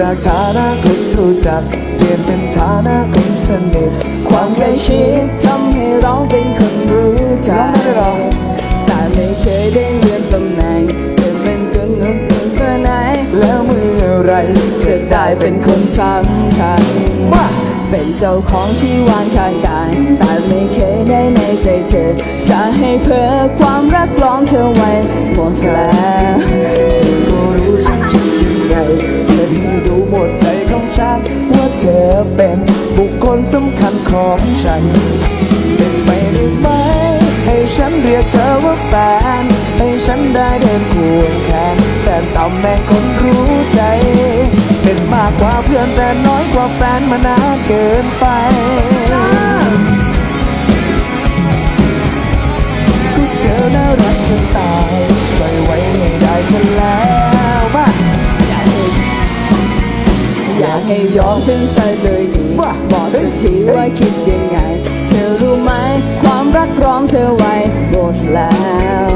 จากฐานะคนรู้จัก เปลี่ยนเป็นฐานะคนสนิท ความใกล้ชิดทำให้เราเป็นคนรู้ใจร้องได้ด้วยเหรอแต่ไม่เคยได้เลื่อนตำแหน่งเดินเป็นจนนึกถึงตัวไหน แล้วเมื่อไหรจะได้เป็นคนสำคัญมาเป็นเจ้าของที่วางข้างกายแต่ไม่เคยได้ในใจเธอ จะให้เพ้อความรักล้อมเธอไว้หมดแล้วัน เป็นไปได้ไหม ให้ฉันเรียกเธอว่าแฟน ให้ฉันได้เดินควงแขนแฟนต่ำแม่งคนรู้ใจ เป็นมากกว่าเพื่อนแต่น้อยกว่าแฟนมานานเกินไป ว่าคิดยังไง เธอรู้ไหม ความรักร้อมเธอไว้หมดแล้ว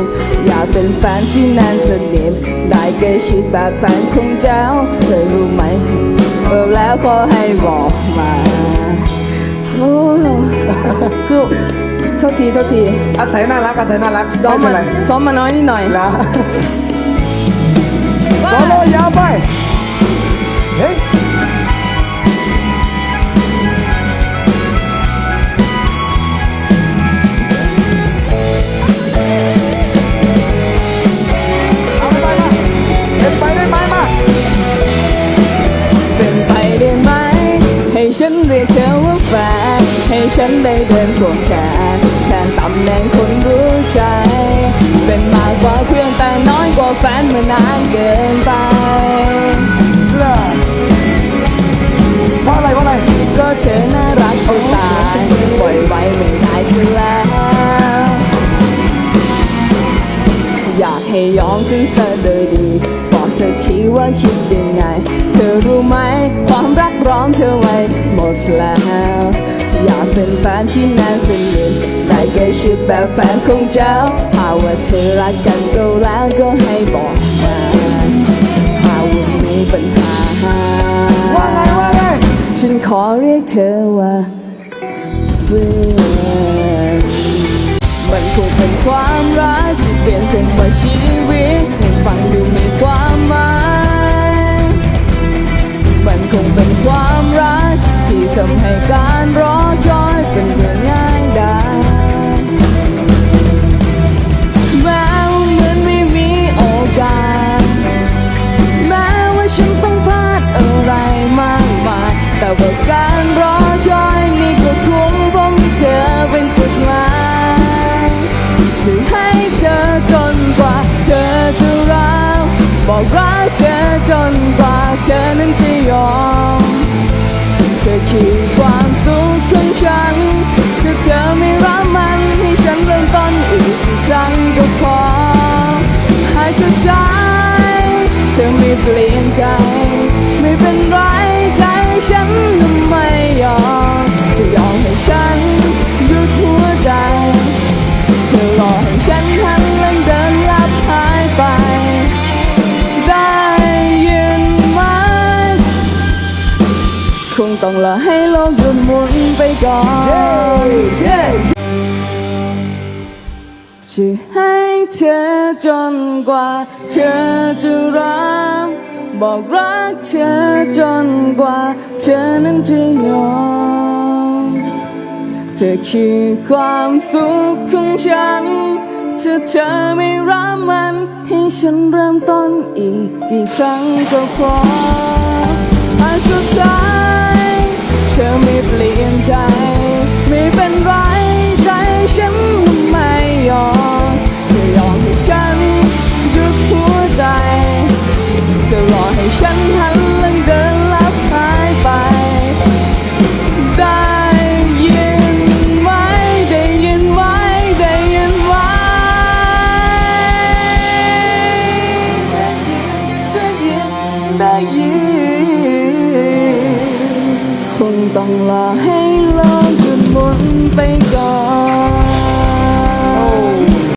อยากเป็นแฟนที่แนนสนิทได้ใกล้ชิดแบบแฟนคงเจ้าเธอรู้ไหมเออแล้วขอให้บอกมาโอ้คือโทษทีโทษทีอาศัยน่ารักอาศัยน่ารักซ้อมไม่เป็มานไรซ้อมมาน้อยนิดหน่อยนะโซโลยาวไป ฉันได้เดินควงแขนแทนตำแหน่งคนรู้ใจ เป็นมากกว่าเพื่อนแต่น้อยกว่าแฟนมานานเกินไปเลิกเพราะอะไรเพราะอะไร ก็เธอน่ารักจะตายปล่อยไว้ไม่ได้เสิแล้ว อยากให้ยอมถึงเธอเลยดีบอกสักทีว่าคิดยังไง เธอรู้ไหมความรักร้อมเธอไว้หมดแล้ว เป็นแฟนที่นานสนิทได้ใกล้ชิดแบบแฟนของเจ้าหากว่าเธอรักกันก็แล้วก็ให้บอกมาหากว่ามีปัญหาว่าไงว่าไงฉันขอเรียกเธอว่าเพื่อนมันคงเป็นความรักที่เปลี่ยนเป็นว่าชีวิตให้ฟังดูมีความหมายมันคงเป็นความรักที่ทำให้การรอ อกรักเธอจนกว่าเธอนั้นจะยอมเธอคือความสุขของฉัน ก่อนจะให้เธอจนกว่า เธอจะรักบอกรักเธอจนกว่า เธอนั้นจะยอมเธอคือความสุขของฉันถ้าเธอไม่รักมัน ให้ฉันเริ่มต้นอีกกี่ครั้งก็พออันสุดท้าย คงต้องลาให้เลิกกันหมดไปก่อน